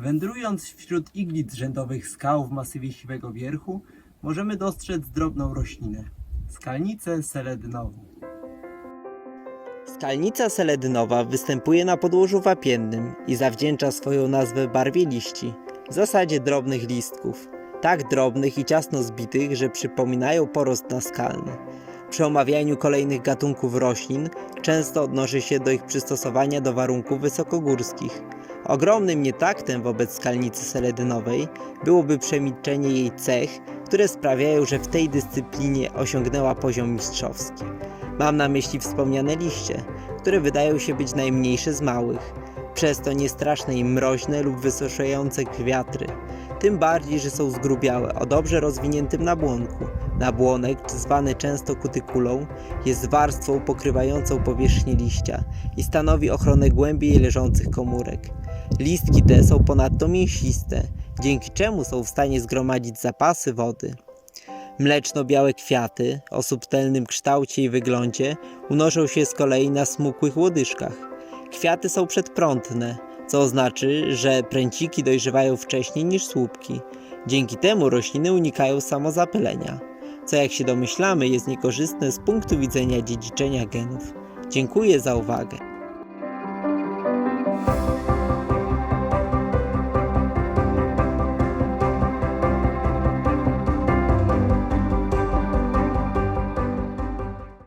Wędrując wśród iglic rzędowych skał w masywie Siwego Wierchu, możemy dostrzec drobną roślinę skalnicę seledynową. Skalnica seledynowa występuje na podłożu wapiennym i zawdzięcza swoją nazwę barwie liści, w zasadzie drobnych listków, tak drobnych i ciasno zbitych, że przypominają porost naskalny. Przy omawianiu kolejnych gatunków roślin często odnosi się do ich przystosowania do warunków wysokogórskich. Ogromnym nietaktem wobec skalnicy seledynowej byłoby przemilczenie jej cech, które sprawiają, że w tej dyscyplinie osiągnęła poziom mistrzowski. Mam na myśli wspomniane liście, które wydają się być najmniejsze z małych, przez to niestraszne im mroźne lub wysuszające kwiatry. Tym bardziej, że są zgrubiałe o dobrze rozwiniętym nabłonku. Nabłonek, zwany często kutykulą, jest warstwą pokrywającą powierzchnię liścia i stanowi ochronę głębiej leżących komórek. Listki te są ponadto mięsiste, dzięki czemu są w stanie zgromadzić zapasy wody. Mleczno-białe kwiaty o subtelnym kształcie i wyglądzie unoszą się z kolei na smukłych łodyżkach. Kwiaty są przedprątne, co oznacza, że pręciki dojrzewają wcześniej niż słupki. Dzięki temu rośliny unikają samozapylenia, co jak się domyślamy jest niekorzystne z punktu widzenia dziedziczenia genów. Dziękuję za uwagę.